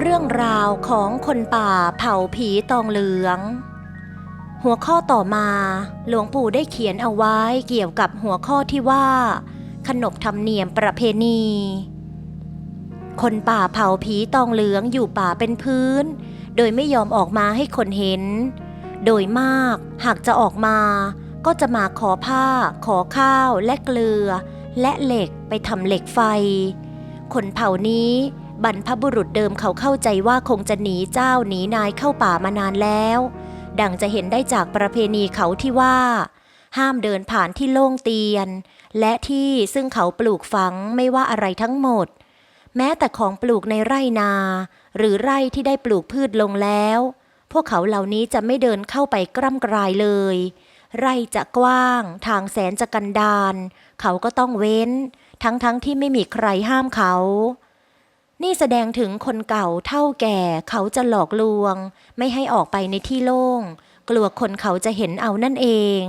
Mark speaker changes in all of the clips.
Speaker 1: เรื่องราวของคนป่าเผ่าผีตองเหลือง หัวข้อต่อมาหลวงปู่ได้เขียนเอาไว้เกี่ยวกับหัวข้อที่ว่า ขนบธรรมเนียมประเพณี คนป่าเผ่าผีตองเหลืองอยู่ป่าเป็นพื้น โดยไม่ยอมออกมาให้คนเห็น โดยมากหากจะออกมาก็จะมาขอผ้า ขอข้าวและเกลือ และเหล็กไปทำเหล็กไฟ คนเผ่านี้ บรรพบุรุษเดิมเขาเข้าใจว่าคงจะหนีเจ้าหนีนายเข้าป่ามานานแล้ว ดังจะเห็นได้จากประเพณีเขาที่ว่า ห้ามเดินผ่านที่โล่งเตียน และที่ซึ่งเขาปลูกฝังไม่ว่าอะไรทั้งหมด แม้แต่ของปลูกในไร่นา หรือไร่ที่ได้ปลูกพืชลงแล้ว พวกเขาเหล่านี้จะไม่เดินเข้าไปกร่ำกรายเลย ไร่จะกว้าง ทางแสนจะกันดานเขาก็ต้องเว้น ทั้งๆทที่ไม่มีใครห้ามเขา นี่แสดงถึงคนเก่าเท่าแก่เขาจะหลอกลวง ไม่ให้ออกไปในที่โล่ง กลัวคนเขาจะเห็นเอานั่นเอง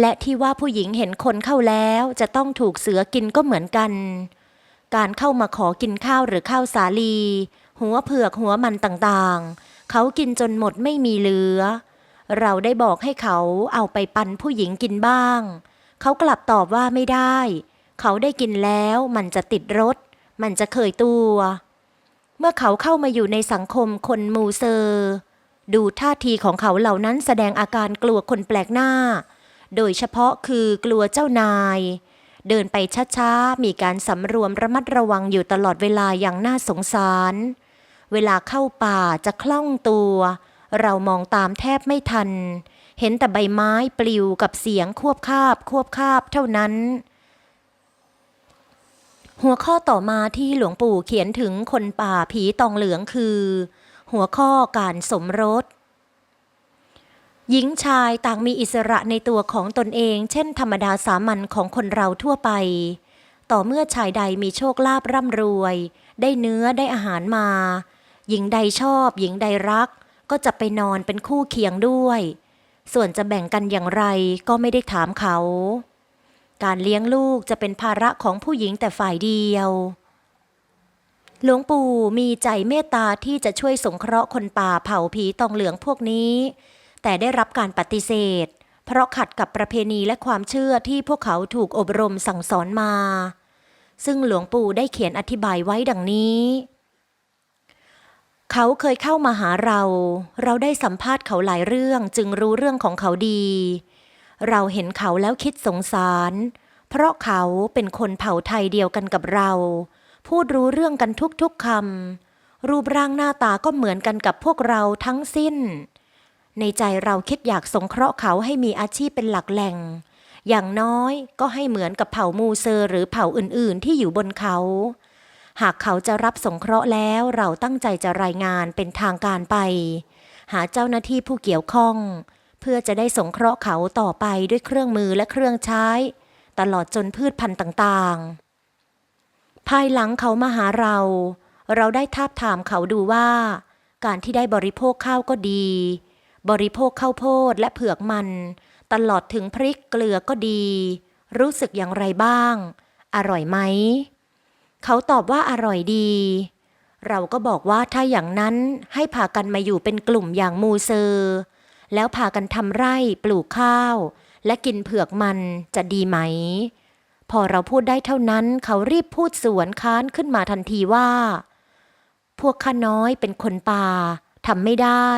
Speaker 1: และที่ว่าผู้หญิงเห็นคนเข้าแล้วจะต้องถูกเสือกินก็เหมือนกัน การเข้ามาขอกินข้าวหรือข้าวสาลี หัวเผือกหัวมันต่างๆ เขากินจนหมดไม่มีเหลือ เราได้บอกให้เขาเอาไปปันผู้หญิงกินบ้าง เขากลับตอบว่าไม่ได้ เขาได้กินแล้วมันจะติดรส มันจะเคยตัว เมื่อเขาเข้ามาอยู่ในสังคมคนมูเซอร์ ดูท่าทีของเขาเหล่านั้นแสดงอาการกลัวคนแปลกหน้า โดยเฉพาะคือกลัวเจ้านาย เดินไปช้าๆ มีการสำรวมระมัดระวังอยู่ตลอดเวลาอย่างน่าสงสาร เวลาเข้าป่าจะคล่องตัว เรามองตามแทบไม่ทัน เห็นแต่ใบไม้ปลิวกับเสียงควบคาบควบคาบเท่านั้น หัวข้อต่อมาที่หลวงปู่เขียนถึงคนป่าผีตองเหลืองคือ หัวข้อการสมรส หญิงชายต่างมีอิสระในตัวของตนเอง เช่นธรรมดาสามัญของคนเราทั่วไป ต่อเมื่อชายใดมีโชคลาภร่ำรวย ได้เนื้อได้อาหารมา หญิงใดชอบ หญิงใดรัก ก็จะไปนอนเป็นคู่เคียงด้วย ส่วนจะแบ่งกันอย่างไรก็ไม่ได้ถามเขา การเลี้ยงลูกจะเป็นภาระของผู้หญิงแต่ฝ่ายเดียว หลวงปู่มีใจเมตตาที่จะช่วยสงเคราะห์คนป่าเผ่าผีตองเหลืองพวกนี้ แต่ได้รับการปฏิเสธ เพราะขัดกับประเพณีและความเชื่อที่พวกเขาถูกอบรมสั่งสอนมา ซึ่งหลวงปู่ได้เขียนอธิบายไว้ดังนี้เขาเคยเข้ามาหาเรา เราได้สัมภาษณ์เขาหลายเรื่องจึงรู้เรื่องของเขาดี เราเห็นเขาแล้วคิดสงสาร เพราะเขาเป็นคนเผ่าไทยเดียวกันกับเรา พูดรู้เรื่องกันทุกๆคำรูปร่างหน้าตาก็เหมือนกันกับพวกเราทั้งสิ้น ในใจเราคิดอยากสงเคราะห์เขาให้มีอาชีพเป็นหลักแหล่ง อย่างน้อยก็ให้เหมือนกับเผ่ามูเซอร์หรือเผ่าอื่นๆ ที่อยู่บนเขา หากเขาจะรับสงเคราะห์แล้วเราตั้งใจจะรายงานเป็นทางการไป หาเจ้าหน้าที่ผู้เกี่ยวข้อง เพื่อจะได้สงเคราะห์เขาต่อไปด้วยเครื่องมือและเครื่องใช้ ตลอดจนพืชพันธุ์ต่างๆ ภายหลังเขามาหาเรา เราได้ทาบถามเขาดูว่า การที่ได้บริโภคข้าวก็ดี บริโภคข้าวโพดและเผือกมัน ตลอดถึงพริกเกลือก็ดี รู้สึกอย่างไรบ้าง อร่อยไหม เขาตอบว่าอร่อยดีเราก็บอกว่าถ้าอย่างนั้นให้พากันมาอยู่เป็นกลุ่มอย่างมูเซอร์ แล้วพากันทำไร่ปลูกข้าว และกินเผือกมันจะดีไหม พอเราพูดได้เท่านั้นเขารีบพูดสวนค้านขึ้นมาทันทีว่า พวกข้าน้อยเป็นคนป่าทำไม่ได้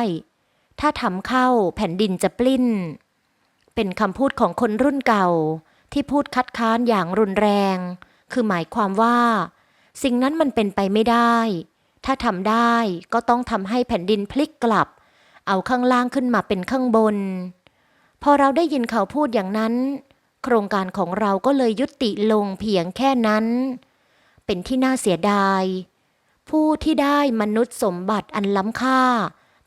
Speaker 1: ถ้าทำเข้าแผ่นดินจะปลิ้น เป็นคำพูดของคนรุ่นเก่าที่พูดคัดค้านอย่างรุนแรง คือหมายความว่า สิ่งนั้นมันเป็นไปไม่ได้ ถ้าทำได้ก็ต้องทำให้แผ่นดินพลิกกลับ เอาข้างล่างขึ้นมาเป็นข้างบน พอเราได้ยินเขาพูดอย่างนั้น โครงการของเราก็เลยยุติลงเพียงแค่นั้น เป็นที่น่าเสียดาย ผู้ที่ได้มนุษย์สมบัติอันล้ำค่า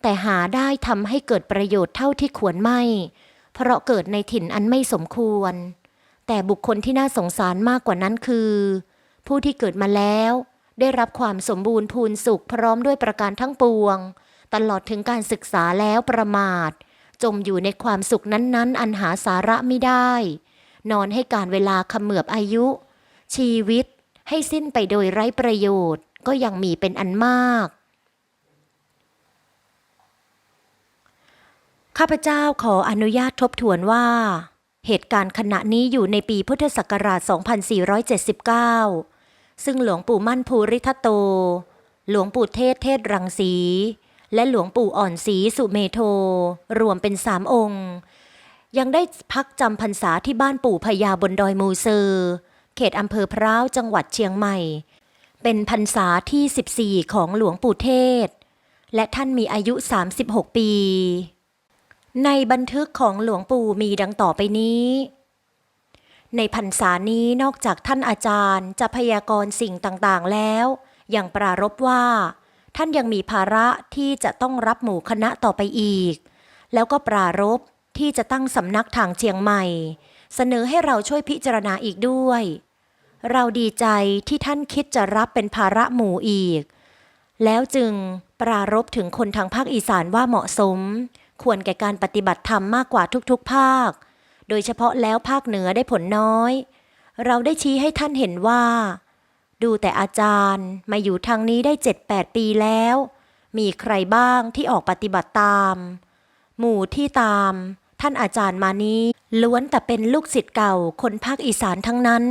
Speaker 1: แต่หาได้ทำให้เกิดประโยชน์เท่าที่ควรไม่ เพราะเกิดในถิ่นอันไม่สมควร แต่บุคคลที่น่าสงสารมากกว่านั้นคือ ผู้ที่เกิดมาแล้ว ได้รับความสมบูรณ์พูนสุขพร้อมด้วยประการทั้งปวง ตลอดถึงการศึกษาแล้วประมาท จมอยู่ในความสุขนั้นๆ อันหาสาระไม่ได้ นอนให้การเวลาขมือบอายุ ชีวิตให้สิ้นไปโดยไร้ประโยชน์ก็ยังมีเป็นอันมาก ข้าพเจ้าขออนุญาตทบทวนว่า เหตุการณ์ขณะนี้อยู่ในปีพุทธศักราช 2479 ซึ่งหลวงปู่มั่นภูริทัตโต หลวงปู่เทศเทศรังสี และหลวงปู่อ่อนศรีสุเมโท รวมเป็นสามองค์ ยังได้พักจำพรรษาที่บ้านปู่พญาบนดอยมูเซอร์เขตอำเภอพร้าวจังหวัดเชียงใหม่ เป็นพรรษาที่ 14 ของหลวงปู่เทศ และท่านมีอายุ 36 ปี ในบันทึกของหลวงปู่มีดังต่อไปนี้ในพรรษานี้นอกจากท่านอาจารย์จะพยากรณ์สิ่งต่างๆแล้ว ยังปรารภว่า ท่านยังมีภาระที่จะต้องรับหมู่คณะต่อไปอีก แล้วก็ปรารภที่จะตั้งสำนักทางเชียงใหม่ เสนอให้เราช่วยพิจารณาอีกด้วย เราดีใจที่ท่านคิดจะรับเป็นภาระหมู่อีก แล้วจึงปรารภถึงคนทางภาคอีสานว่าเหมาะสม ควรแก่การปฏิบัติธรรมมากกว่าทุกๆ ภาค โดยเฉพาะแล้วภาคเหนือได้ผลน้อย เราได้ชี้ให้ท่านเห็นว่า ดูแต่อาจารย์มาอยู่ทางนี้ได้7-8ปีแล้ว มีใครบ้างที่ออกปฏิบัติตาม หมู่ที่ตาม ท่านอาจารย์มานี้ ล้วนแต่เป็นลูกศิษย์เก่าคนภาคอีสานทั้งนั้น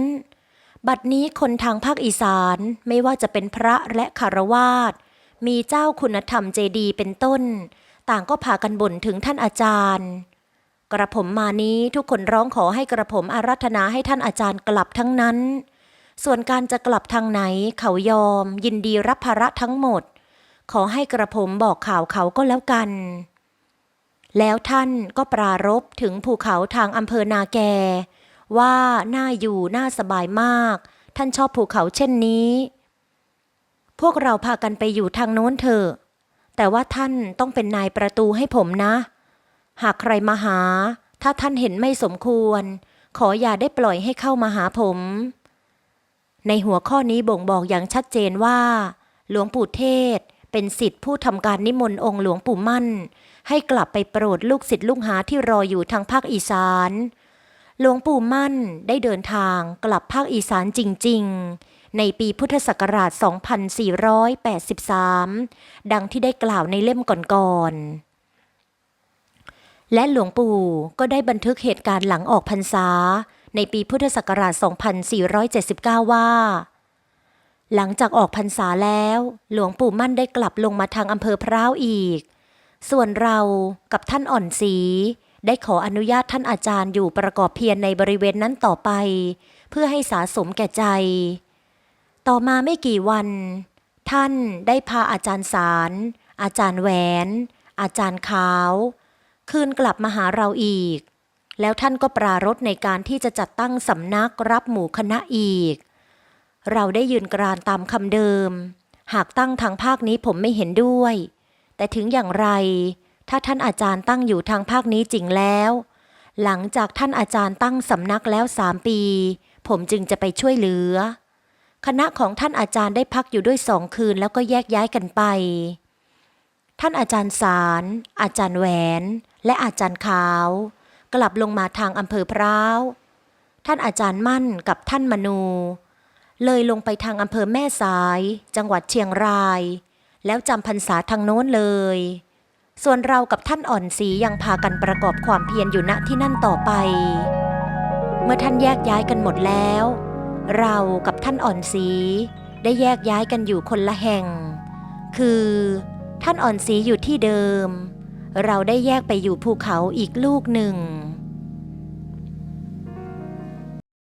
Speaker 1: บัดนี้คนทางภาคอีสานไม่ว่าจะเป็นพระและคารวาสมีเจ้าคุณธรรมเจดีย์เป็นต้น ต่างก็พากันบ่นถึงท่านอาจารย์ กระผมมานี้ทุกคนร้องขอให้กระผมอารัธนาให้ท่านอาจารย์กลับทั้งนั้น ส่วนการจะกลับทางไหนเขายอม ยินดีรับภาระทั้งหมด ขอให้กระผมบอกข่าวเขาก็แล้วกัน แล้วท่านก็ปรารภถึงภูเขาทางอำเภอนาแก ว่าน่าอยู่น่าสบายมาก ท่านชอบภูเขาเช่นนี้ พวกเราพากันไปอยู่ทางโน้นเถอะ แต่ว่าท่านต้องเป็นนายประตูให้ผมนะ หากใครมาหา ถ้าท่านเห็นไม่สมควร ขออย่าได้ปล่อยให้เข้ามาหาผม ในหัวข้อนี้บ่งบอกอย่างชัดเจนว่า หลวงปู่เทศ เป็นสิทธิผู้ทำการนิมนต์องค์หลวงปู่มั่น ให้กลับไปโปรดลูกศิษย์ลูกหาที่รออยู่ทางภาคอีสาน หลวงปู่มั่นได้เดินทางกลับภาคอีสานจริง ๆ ในปีพุทธศักราช 2483 ดังที่ได้กล่าวในเล่มก่อนๆและหลวงปู่ก็ได้บันทึกเหตุการณ์หลังออกพรรษา ในปีพุทธศักราช 2479 ว่า หลังจากออกพรรษาแล้ว หลวงปู่มั่นได้กลับลงมาทางอำเภอพร้าวอีก ส่วนเรากับท่านอ่อนศรีได้ขออนุญาตท่านอาจารย์อยู่ประกอบเพียรในบริเวณนั้นต่อไป เพื่อให้สาสมแก่ใจ ต่อมาไม่กี่วัน ท่านได้พาอาจารย์สาร อาจารย์แหวน อาจารย์ขาว คืนกลับมาหาเราอีก แล้วท่านก็ปรารภในการที่จะจัดตั้งสำนักรับหมู่คณะอีก เราได้ยืนกรานตามคำเดิม หากตั้งทางภาคนี้ผมไม่เห็นด้วย แต่ถึงอย่างไร ถ้าท่านอาจารย์ตั้งอยู่ทางภาคนี้จริงแล้ว หลังจากท่านอาจารย์ตั้งสำนักแล้วสามปี ผมจึงจะไปช่วยเหลือ คณะของท่านอาจารย์ได้พักอยู่ด้วยสองคืนแล้วก็แยกย้ายกันไปท่านอาจารย์สาร อาจารย์แหวน และอาจารย์ขาว กลับลงมาทางอำเภอพร้าว ท่านอาจารย์มั่นกับท่านมนู เลยลงไปทางอำเภอแม่สาย จังหวัดเชียงราย แล้วจำพรรษาทางโน้นเลย ส่วนเรากับท่านอ่อนศรียังพากันประกอบความเพียรอยู่ณที่นั่นต่อไป เมื่อท่านแยกย้ายกันหมดแล้ว เรากับท่านอ่อนศรีได้แยกย้ายกันอยู่คนละแห่ง คือ ท่านอ่อนศรีอยู่ที่เดิม เราได้แยกไปอยู่ภูเขาอีกลูกหนึ่ง